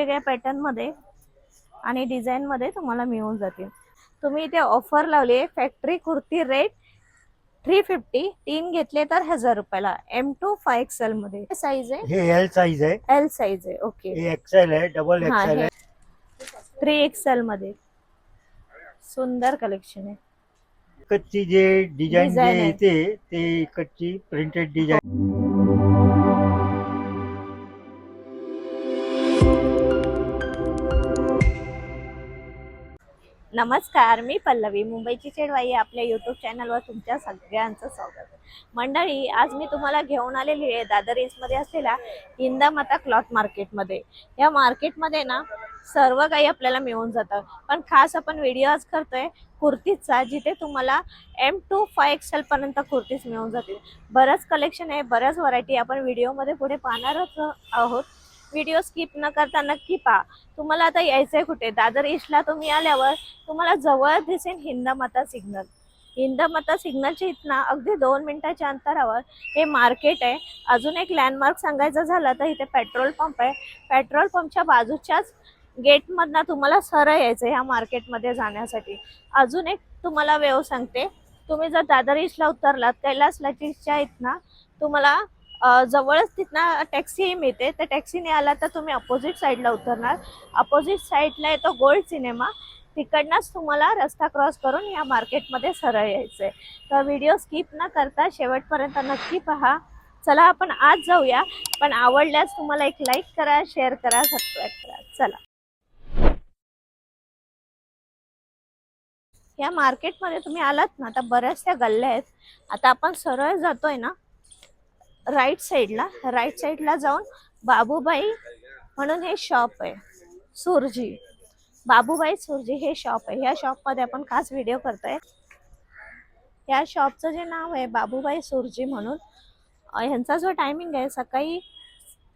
वेगवेगळ्या पॅटर्नमध्ये आणि डिझाईन मध्ये तुम्हाला मिळून जातील. तुम्ही इथे ऑफर लावली आहे factory kurti rate three fifty तीन घेतले तर हजार रुपयाला. एम टू फाय एक्सेल मध्ये. साईज आहे? हे एल साईज आहे. एल साईज आहे ओके एक्सेल आहे डबल एक्सेल हे आहे. थ्री एक्सेल मध्ये. सुंदर कलेक्शन आहे. इकडची जे डिझाईन जे. येते ते इकडची प्रिंटेड डिझाईन नमस्कार मी पल्लवी. मुंबईची चेडवाई आपल्या युट्यूब चॅनलवर तुमच्या सगळ्यांचं स्वागत. मंडळी आज मी तुम्हाला घेऊन आलेली आहे दादरमध्ये असलेल्या इंदामाता क्लॉथ मार्केटमध्ये. या मार्केटमध्ये ना सर्व काही आपल्याला मिळून जातं. पण खास आपण व्हिडिओ आज करतोय कुर्तीचा जिथे तुम्हाला एम टू फाय एक्सेल पर्यंत कुर्तीज मिळून जातील. बरंच कलेक्शन आहे बऱ्याच व्हरायटी आपण व्हिडिओमध्ये पुढे पाहणारच आहोत. व्हिडिओ स्किप न करता नक्की पहा तुम्हाला आता यायचंय कुठे? दादर ईस्टला तुम्ही आल्यावर तुम्हाला जवळ दिसेल हिंदमाता सिग्नल हिंदमाता सिग्नलच्या इथनं अगदी दोन मिनिटाच्या अंतरावर हे मार्केट आहे. अजून एक लँडमार्क सांगायचं झालं तर इथे पेट्रोल पंप आहे. पेट्रोल पंपच्या बाजूच्याच गेटमधनं तुम्हाला सरळ यायचं ह्या मार्केटमध्ये जाण्यासाठी. अजून एक तुम्हाला वेव सांगते. तुम्ही जर दादर ईस्टला उतरलात कैलास लटीच्या इथनं तुम्हाला जवळच तिथनं टॅक्सीही मिळते. त्या टॅक्सीने आला तर तुम्ही अपोजिट साईडला उतरणार. अपोजिट साईडला येतो गोल्ड सिनेमा तिकडनंच तुम्हाला रस्ता क्रॉस करून या मार्केटमध्ये सरळ यायचं आहे तर व्हिडिओ स्किप न करता शेवटपर्यंत नक्की पहा. चला आपण आज जाऊया. पण आवडल्यास तुम्हाला एक लाईक करा शेअर करा सबस्क्राईब करा. चला. या मार्केटमध्ये तुम्ही आलात ना आता बऱ्याचशा गल्ल्या आहेत. आता आपण सरळ जातोय ना राईट साईडला राईट साईडला जाऊन बाबूबाई म्हणून हे शॉप आहे सुरजी. बाबूबाई सुरजी हे शॉप आहे. ह्या शॉपमध्ये आपण खास व्हिडिओ करतोय. या शॉपचं जे नाव आहे बाबूबाई सुरजी म्हणून. ह्यांचा जो टायमिंग आहे सकाळी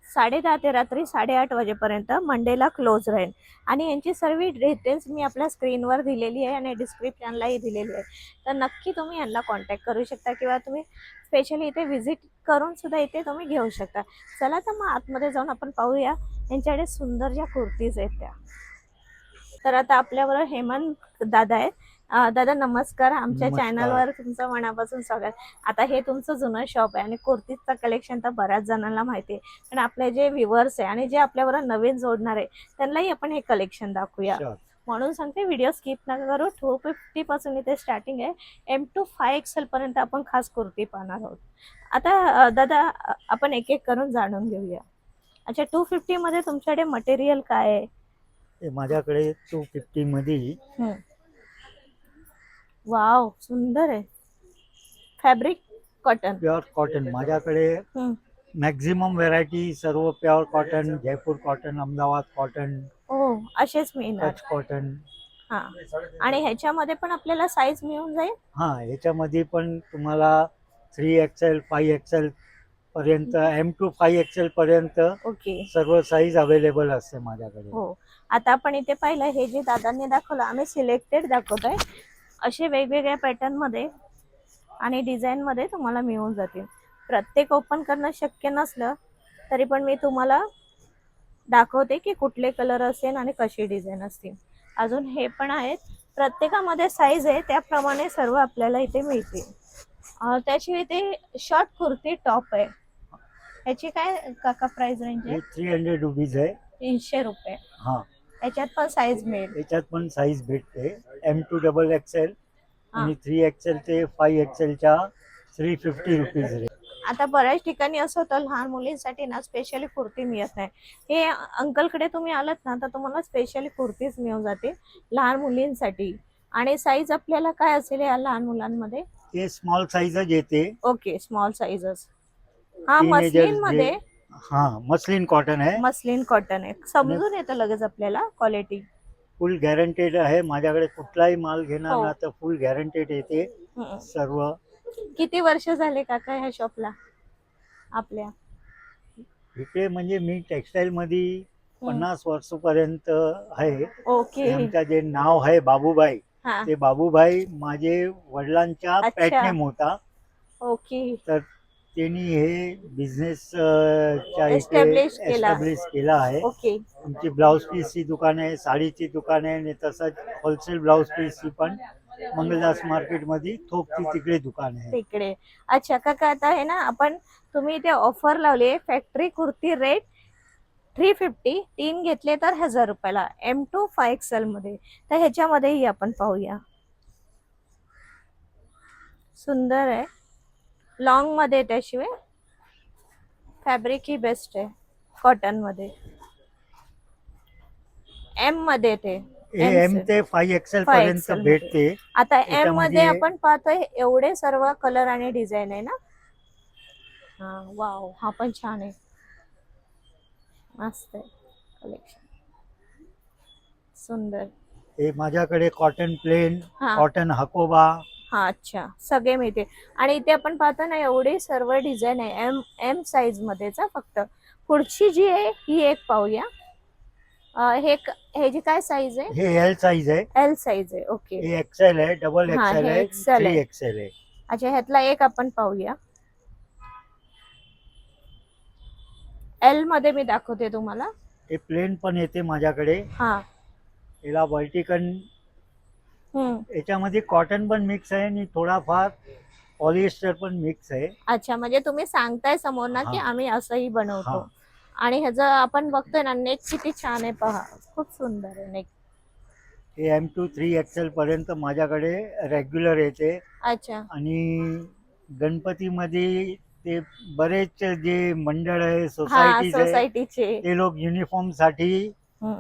साडे दहा ते रात्री साडेआठ वाजेपर्यंत मंडेला क्लोज राहील आणि यांची सर्व डिटेल्स मी आपल्या स्क्रीनवर दिलेली आहे आणि डिस्क्रिप्शनलाही दिलेली आहे. तर नक्की तुम्ही यांना कॉन्टॅक्ट करू शकता किंवा तुम्ही स्पेशली इथे व्हिजिट करून सुद्धा इथे तुम्ही घेऊ शकता. चला तर मग आतमध्ये जाऊन आपण पाहूया यांच्याकडे सुंदर ज्या कुर्तीज आहेत त्या. तर आता आपल्याबरोबर हेमंत दादा आहेत. दादा नमस्कार. आमच्या. चॅनलवर तुमचं मनापासून स्वागत. आता हे तुमचं जुनं शॉप आहे आणि कुर्तीचं कलेक्शन तर बऱ्याच जणांना माहिती आहे. पण आपले जे व्ह्युअर्स आहे आणि जे आपल्याबरोबर नवीन जोडणार आहे त्यांनाही आपण हे कलेक्शन दाखवूया. म्हणून सांगते व्हिडिओ स्किप नका करू. टू फिफ्टी पासून इथे स्टार्टिंग आहे. एम टू फाय एक्सेल पर्यंत आपण खास कुर्ती पाहणार आहोत. आता दादा आपण एक एक करून जाणून घेऊया. अच्छा टू फिफ्टी मध्ये तुमच्याकडे मटेरियल काय आहे? माझ्याकडे टू फिफ्टी मध्ये वाव सुंदर आहे. फॅब्रिक कॉटन प्युअर कॉटन माझ्याकडे हम्म. मॅक्झिमम व्हेरायटी सर्व pure cotton Jaipur cotton Ahmedabad cotton हो असेच मिळणार. कॉटन हा. आणि ह्याच्यामध्ये पण आपल्याला साईज मिळून जाईल? हा ह्याच्यामध्ये पण तुम्हाला थ्री एक्सेल फाय एक्सेल पर्यंत एम टू फाय एक्सेल पर्यंत ओके. सर्व साईज अवेलेबल असते माझ्याकडे. हो. आता आपण इथे पाहिलं हे जे दादांनी दाखवलं आम्ही सिलेक्टेड दाखवतोय. असे वेगवेगळ्या पॅटर्नमध्ये आणि डिझाईन मध्ये तुम्हाला मिळून जातील. प्रत्येक ओपन करणं शक्य नसलं तरी पण मी तुम्हाला दाखवते की कुठले कलर असेल आणि कशी डिझाईन असतील. अजून हे पण आहेत. प्रत्येकामध्ये साईज आहे त्याप्रमाणे सर्व आपल्याला इथे मिळतील. त्याशिवाय इथे शॉर्ट कुर्ती टॉप आहे. ह्याची काय काका प्राइस रेंज आहे? थ्री हंड्रेड रुपीज आहे. तीनशे रुपये. हा. याच्यात पण साईज मिळेल. याच्यात पण साईज भेटते. M two double XL. आणि थ्री एक्सेल ते फाय एक्सेलच्या थ्री फिफ्टी रुपीज रेट आता बऱ्याच ठिकाणी असं होतं लहान मुलींसाठी ना स्पेशली कुर्ती मिळत नाही. हे अंकलकडे तुम्ही आलात ना तर तुम्हाला स्पेशली कुर्तीच मिळून जाते लहान मुलींसाठी. आणि साईज आपल्याला काय असेल या लहान मुलांमध्ये? ते स्मॉल साईजच येते. ओके स्मॉल साईजेस हा मस्लिनमध्ये हा मस्लिन कॉटन आहे. मस्लिन कॉटन आहे. समजून येतं लगेच आपल्याला क्वालिटी फुल गॅरंटेड आहे. माझ्याकडे कुठलाही माल घेणार हो. ना तर फुल गॅरंटेड येते सर्व. किती वर्ष झाले काका ह्या शॉपला आपल्या. इकडे म्हणजे मी टेक्सटाईल मध्ये पन्नास वर्षपर्यंत आहे. ओके आमचं जे नाव आहे बाबूबाई हा. ते बाबूबाई माझे वडिलांच्या अच्छा. पॅटनेम होता. ओके तर त्यांनी हे बिझनेस केला. एस्टॅब्लिश केला आहे. ओके तुमची ब्लाऊज पीसची दुकान आहे साडीची दुकान आहे आणि तसंच होलसेल ब्लाऊज पीसची पण मंगलदास मार्केटमध्ये थोकची तिकडे दुकान आहे. तिकडे. अच्छा काका आता आहे ना आपण तुम्ही इथे ऑफर लावली आहे factory kurti rate three fifty तीन घेतले तर हजार रुपयाला एम टू फाय एक्सेल मध्ये. तर ह्याच्यामध्येही आपण पाहूया. सुंदर आहे. लॉंगमध्ये त्याशिवाय फॅब्रिक ही बेस्ट आहे. कॉटनमध्ये. एममध्ये येते. M एम ते फाय एक्सेल 5 पर्यंत. भेटते. आता एममध्ये आपण पाहतोय एवढे सर्व कलर आणि डिझाईन आहे ना? हा वाव हा पण छान आहे. मस्त आहे कलेक्शन सुंदर. हे माझ्याकडे कॉटन प्लेन कॉटन हकोबा हा अच्छा सगळे मिळते आणि इथे आपण पाहतो ना एवढे सर्व डिझाईन आहे. एम एम साईज मध्येच फक्त. पुढची जी आहे ही एक पाहूया. अं, हे क- हे जी काय साईज आहे? हे एल साईज आहे. एल साईज आहे. ओके हे एक्सेल आहे डबल हा, एक्सेल हे आहे XL थ्री आहे. एक्सेल आहे. अच्छा ह्यातला एक आपण पाहूया. एलमध्ये मी दाखवते तुम्हाला. हे प्लेन पण येते माझ्याकडे. हा. याला वर्टिकन याच्यामध्ये कॉटन पण मिक्स आहे आणि थोडाफार पॉलिएस्टर पण मिक्स आहे. अच्छा म्हणजे तुम्ही सांगताय समोर ना की. आम्ही असंही बनवतो. आणि ह्याचं आपण बघतोय ना नेक किती छान आहे पहा. खूप सुंदर आहे नेक. हे एम टू थ्री एक्सेल पर्यंत माझ्याकडे रेग्युलर येते. अच्छा. आणि गणपतीमध्ये ते बरेच जे मंडळ आहे सोसायटीचे ते लोक युनिफॉर्मसाठी.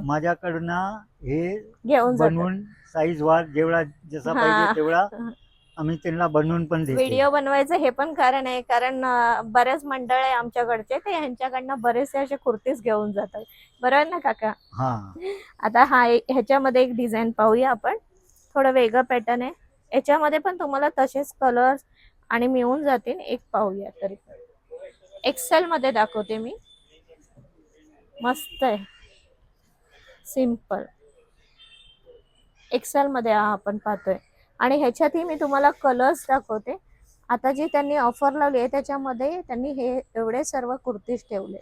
माझ्याकडनं हे घेऊन बनवून साईज वार जेवढा जसा हा. पाहिजे तेवढा. आम्ही त्यांना बनवून पण देतो. व्हिडिओ बनवायचं हे पण कारण आहे कारण अं, बरेच मंडळ आहे आमच्याकडचे ते ह्यांच्याकडनं बरेचसे असे कुर्तीज घेऊन जातात. बरोबर ना काका? हा. आता हा ह्याच्यामध्ये एक डिझाईन पाहूया आपण. थोडं वेगळं पॅटर्न आहे. याच्यामध्ये पण तुम्हाला तसेच कलर्स आणि मिळून जातील एक पाहूया तरी. एक्सेल मध्ये दाखवते मी. मस्त आहे. सिंपल एक्सेल मध्ये हा आपण पाहतोय. आणि ह्याच्यातही मी तुम्हाला कलर्स दाखवते. आता जी त्यांनी ऑफर लावली आहे त्याच्यामध्ये त्यांनी हे एवढे सर्व कुर्तीज ठेवले.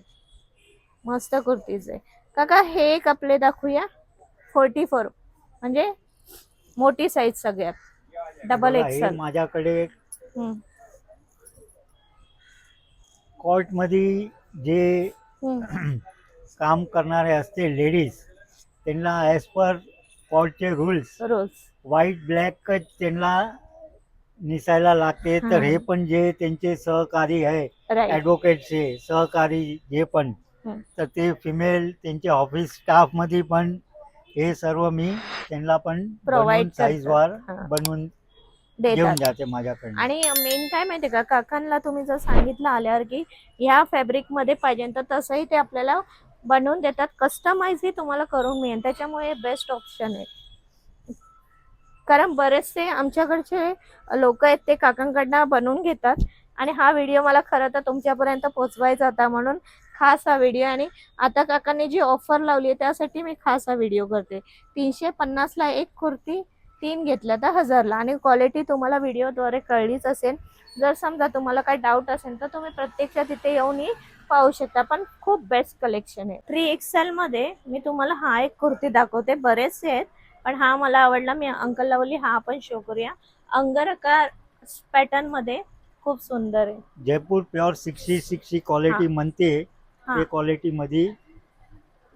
मस्त कुर्तीज आहे. काका हे एक आपले दाखवूया. फोर्टी फोर म्हणजे मोठी साईज सगळ्यात. डबल एक्सेल माझ्याकडे कोर्टमध्ये जे काम करणारे असते लेडीज त्यांना ॲज पर कोर्टचे रूल्स रोज व्हाईट ब्लॅकच त्यांना निसायला लागते तर हा. पण जे त्यांचे सहकारी आहे राईट ॲडव्होकेटचे सहकारी जे पण हं. तर ते फिमेल त्यांचे ऑफिस स्टाफमध्ये पण हे सर्व मी त्यांना पण Provide साईज. वार हा. बनवून घेऊन देतात जाते माझ्याकडे आणि मेन काय माहितीये का काकांना तुम्ही जर सांगितलं आल्यावर की ह्या फॅब्रिकमध्ये पाहिजे तर तसंही ते आपल्याला बनवून देतात. कस्टमाइजही तुम्हाला करून मिळेल. त्याच्यामुळे बेस्ट ऑप्शन आहे. कारण बरेचसे आमच्याकडचे लोक आहेत ते काकांकडनं बनवून घेतात. आणि हा व्हिडिओ मला खरं तर तुमच्यापर्यंत पोहोचवायचा होता म्हणून खास हा व्हिडिओ आणि आता काकांनी जी ऑफर लावली आहे त्यासाठी मी खास हा व्हिडिओ करते. तीनशे पन्नासला एक कुर्ती तीन घेतल्या तर हजारला आणि क्वालिटी तुम्हाला व्हिडिओद्वारे कळलीच असेल. जर समजा तुम्हाला काही डाऊट असेल तर तुम्ही प्रत्यक्षात तिथे येऊनही पाहू शकता पण खूप बेस्ट कलेक्शन आहे. थ्री एक्सेल मध्ये मी तुम्हाला हा एक कुर्ती दाखवते बरेचसे आहेत पण हा मला आवडला. मी अंकलला बोलली हा आपण शो करूया. अंगरकार पॅटर्नमध्ये खूप सुंदर आहे. Jaipur pure sixty sixty quality म्हणते हा. ते क्वालिटी मध्ये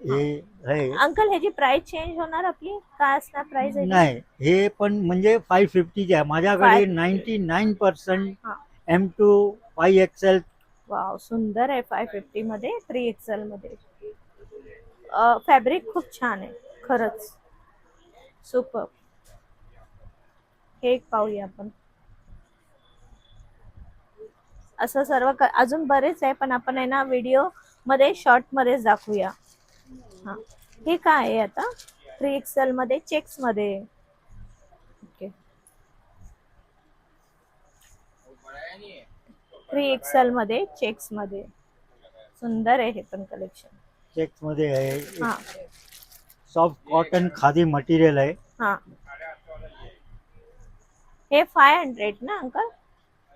हे अंकल ह्याची प्राइस चेंज होणार आपली? काय असणार प्राइस नाही हे पण म्हणजे फाय फिफ्टीचे आहे. माझ्याकडे 550. Ninety nine percent. M two five XL wow सुंदर आहे फाय फिफ्टी मध्ये थ्री एक्सेल मध्ये. फॅब्रिक खूप छान आहे खरंच. सुपर हे एक पाहूया आपण. असं सर्व अजून बरेच आहे पण आपण आहे ना व्हिडिओमध्ये शॉर्ट मध्येच दाखवूया. हा. हे काय आहे आता? थ्री एक्सेल मध्ये चेक्समध्ये. ओके थ्री एक्सेल मध्ये चेक्समध्ये. सुंदर आहे हे पण कलेक्शन चेक्समध्ये आहे. हा. सॉफ्ट कॉटन खादी मटेरियल आहे. हा. हे फाय हंड्रेड ना अंकल?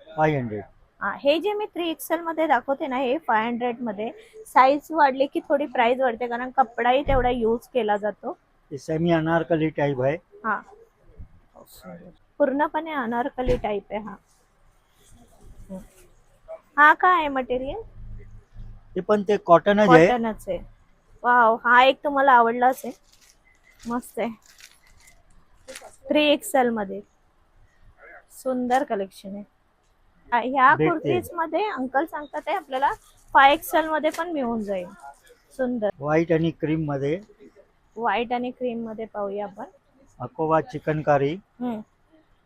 फाय हंड्रेड हा हे जे मी थ्री एक्सेल मध्ये दाखवते ना हे फाय हंड्रेडमध्ये साईज वाढली की थोडी प्राइस वाढते कारण कपडाही तेवढा यूज केला जातो. हे सेमी अनारकली टाईप आहे. हा. पूर्णपणे अनारकली टाईप आहे हा. हा काय आहे मटेरियल ते पण ते कॉटनच आहे. कॉटनच आहे. वाव हा एक तुम्हाला आवडलाच आहे. मस्त आहे. थ्री एक्सेल मध्ये. सुंदर कलेक्शन आहे. आ- ह्या भेटते. कुर्तीजमध्ये अंकल सांगतात आहे आपल्याला फाय एक्सेल मध्ये पण मिळून जाईल. सुंदर. व्हाईट आणि क्रीममध्ये. व्हाईट आणि क्रीममध्ये पाहूया आपण. अकोवा चिकनकारी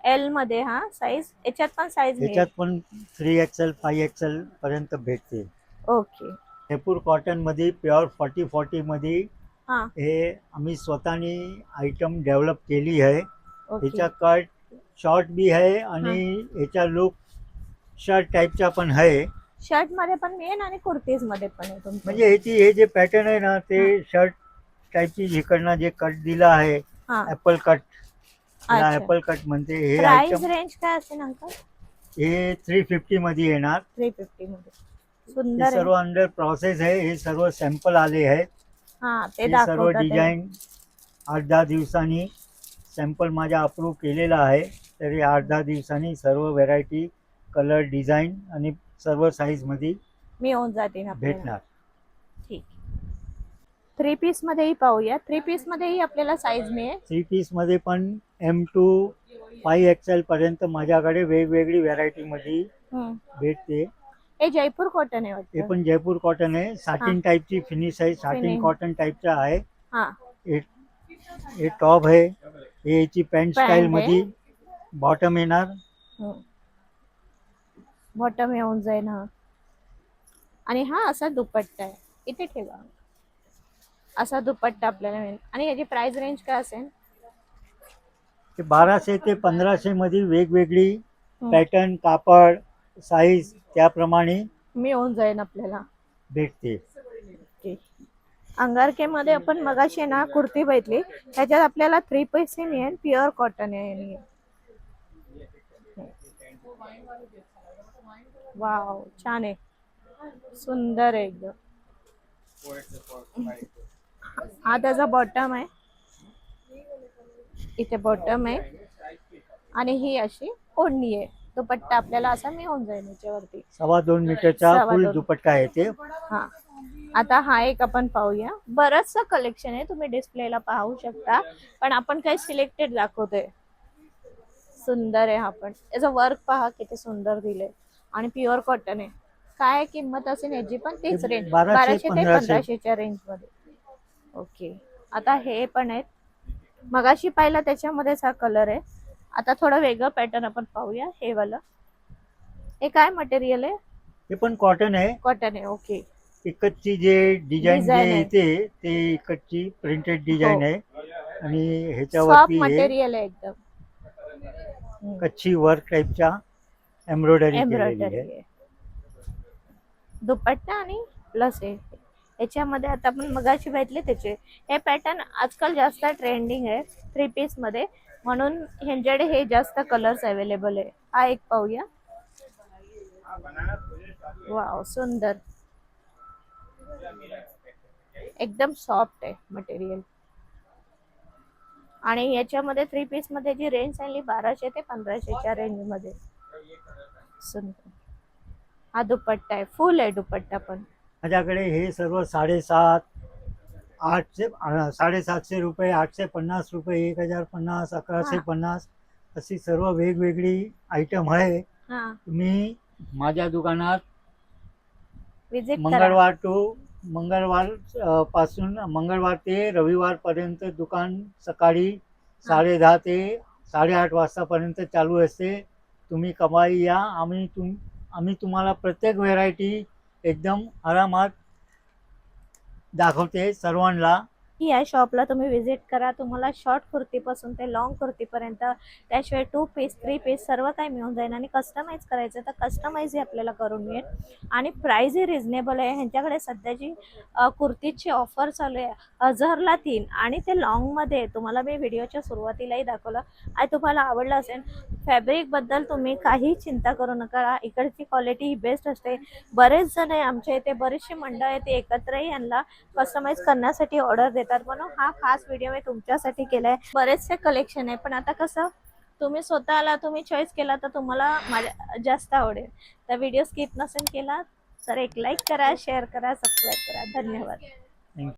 एलमध्ये हा साईज याच्यात पण साईज त्याच्यात पण थ्री एक्सेल फाय एक्सेल पर्यंत भेटते. ओके जयपूर कॉटनमध्ये प्युअर फॉर्टी फॉर्टी मध्ये हा. हे आम्ही स्वतःनी आयटम डेव्हलप केली आहे. ओके ह्याचा कट शॉर्ट बी आहे आणि ह्याचा लुक शर्ट टाईपचा पण आहे. शर्टमध्ये पण मिळेल आणि कुर्तीजमध्ये पण आहे तुमचं. म्हणजे ह्याची हे जे पॅटर्न आहे ना ते शर्ट टाईपची इकडनं जे कट दिला आहे हा. ऍपल कट अच्छा. ऍपल कट म्हणते हे प्राइस आयटम रेंज काय असेल अंकल? हे थ्री फिफ्टी मध्ये येणार. थ्री फिफ्टी मध्ये. हे सुंदर सर्व आहे अंडर प्रोसेस आहे. हे सर्व सॅम्पल आले आहेत हा ते हे सर्व दाखवतात आहे. डिझाईन आठ दहा दिवसांनी सॅम्पल माझा अप्रूव्ह केलेला आहे. तर आठ दहा दिवसांनी सर्व व्हेरायटी कलर डिझाईन आणि सर्व साईजमध्ये मिळून जातील आपल्याला. भेटणार. ठीक थ्री पीस मध्येही पाहूया. थ्री पीस मध्येही आपल्याला साईज मिळेल. थ्री पीसमध्ये पण एम टू फाय एक्सेल पर्यंत माझ्याकडे वेगवेगळी व्हेरायटी मध्ये हम्म. भेटते. हे जयपूर कॉटन आहे हे वाटतं पण जयपूर कॉटन आहे. साटिन टाईपची फिनिश आहे. Satin Finish. कॉटन टाईपचा आहे. हा. हे हे टॉप आहे. हे याची पॅन्ट Pant स्टाईल आहे. मध्ये बॉटम येणार. बॉटम येऊन जाईल हा. आणि हा असा दुपट्टा आहे. इथे ठेवा. असा दुपट्टा आपल्याला मिळेल. आणि याची प्राइस रेंज काय असेल? ते बाराशे ते पंधराशे मध्ये वेगवेगळी. पॅटर्न कापड साईज त्याप्रमाणे मिळून जाईल आपल्याला. भेटते. ओके. अंगारके मध्ये आपण मगाशी ना कुर्ती बघितली. त्याच्यात आपल्याला थ्री पैसे मिळेल प्युअर कॉटन आहे वाव छान आहे. सुंदर आहे एकदम. हा त्याचा बॉटम आहे. इथे बॉटम आहे. आणि ही अशी ओढणी आहे. दुपट्टा आपल्याला असा मिळून जाईल याच्यावरती. सव्वा दोन मीटरचा सव्वा फुल दोन. दुपट्टा आहे ते. हा. आता हा एक आपण पाहूया. बरचसं कलेक्शन आहे. तुम्ही डिस्प्लेला पाहू शकता. पण आपण काही सिलेक्टेड दाखवतोय. सुंदर आहे हा पण. याचं वर्क पहा किती सुंदर दिलंय. आणि प्युअर कॉटन आहे. काय किंमत असेल याची पण तीच रेंज बाराशे, बाराशे ते पंधराशे. पंधराशेच्या रेंजमध्ये. ओके आता हे पण आहेत. मगाशी पाहिलं त्याच्यामध्येच हा कलर आहे. आता थोडं वेगळं पॅटर्न आपण पाहूया. हे वालं. हे काय मटेरियल आहे? हे पण कॉटन आहे. कॉटन आहे. ओके इकडची जे डिझाईन जे Design आहे. येते ते इकडची प्रिंटेड डिझाईन हो. आहे. आणि सॉफ्ट ह्याच्यावरती हे मटेरियल आहे एकदम. कच्ची वर्क टाईपच्या एम्ब्रॉयडरी केलेली एम्ब्रॉयडरी आहे. आहे. दुपट्टा आणि प्लस आहे. याच्यामध्ये आता आपण मगाशी भेटले त्याचे. हे पॅटर्न आजकाल जास्त ट्रेंडिंग आहे थ्री पीसमध्ये म्हणून ह्यांच्याकडे हे जास्त कलर्स अवेलेबल आहे. हा एक पाहूया. वाव सुंदर. एकदम सॉफ्ट आहे मटेरियल आणि याच्यामध्ये थ्री पीसमध्ये जी रेंज सांगली बाराशे ते पंधराशेच्या रेंजमध्ये. सुंदर. हा दुपट्टा आहे. फुल आहे दुपट्टा पण. माझ्याकडे हे सर्व साडेसात आठशे साडेसातशे रुपये आठशे पन्नास रुपये एक हजार पन्नास अकराशे. पन्नास अशी सर्व वेगवेगळी आयटम आहे. हा. तुम्ही माझ्या दुकानात मंगळवार टू मंगळवारपासून मंगळवार ते रविवार पर्यंत दुकान सकाळी साडे दहा ते साडेआठ वाजतापर्यंत चालू असते. तुम्ही कमाई या. आम्ही तुम आम्ही तुम्हाला प्रत्येक व्हेरायटी एकदम आरामात दाखवते सर्वांना. या शॉपला तुम्ही व्हिजिट करा. तुम्हाला शॉर्ट कुर्तीपासून ते लॉंग कुर्तीपर्यंत त्याशिवाय टू पीस थ्री पीस सर्व काही मिळून जाईल आणि कस्टमाइज करायचं तर कस्टमाइजही आपल्याला करून मिळेल. आणि प्राईजही रिजनेबल आहे. ह्यांच्याकडे सध्याची कुर्तीची ऑफर चालू आहे हजारला तीन आणि ते लॉंगमध्ये तुम्हाला मी व्हिडिओच्या सुरुवातीलाही दाखवलं. आणि तुम्हाला आवडलं असेल फॅब्रिकबद्दल तुम्ही काही चिंता करू नका. इकडची क्वालिटी ही बेस्ट असते. बरेच जण आहे आमच्या इथे बरेचसे मंडळ आहे ते एकत्रही यांना कस्टमाइज करण्यासाठी ऑर्डर देतात. म्हणून हा खास व्हिडिओ मी तुमच्यासाठी केलाय. बरेचसे कलेक्शन आहे. पण आता कसं तुम्ही स्वतःला तुम्ही चॉईस केला तर तुम्हाला माझ्या जास्त आवडेल. तर व्हिडिओ स्किप नसेल केला तर एक लाईक करा शेअर करा सबस्क्राईब करा. धन्यवाद.